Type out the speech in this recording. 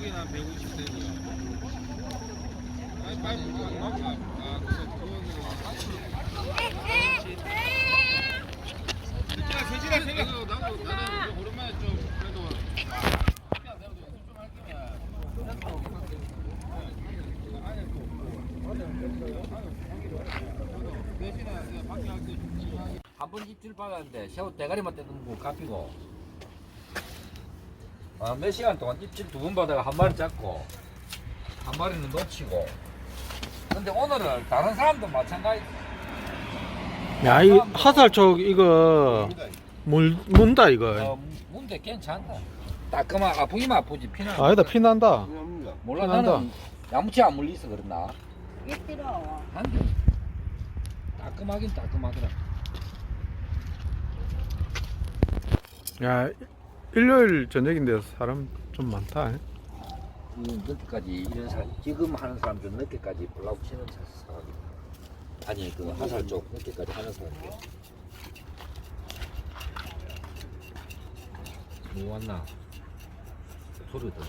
한국인 한 150대고요. 아니 빨리 안 나와. 아 그래서 그거는. 야 세진아 세진. 나도 나는 한번 입질 받았는데 새우 대가리만 떼는 거 깎이고 아, 몇 시간 동안 입질 두 번 받아가 한 마리 잡고 한 마리는 놓치고 근데 오늘은 다른 사람도 마찬가지 야, 이 하살 쪽 이거 물 문다 이거. 어, 문데 괜찮다 따끔한 아프기만 아프지 피나 아니다 피 난다. 몰라 피난다. 나는 야무치 안 물리서 그랬나 예쁘러. 한데 따끔하긴 따끔하더라 야, 일요일 저녁인데 사람 좀 많다. 그 늦게까지 이런 사람 지금 하는 사람들 늦게까지 블라우 치는 사람. 아니 그 하살 쪽 늦게까지 하는 사람들 뭐 왔나? 소리 들리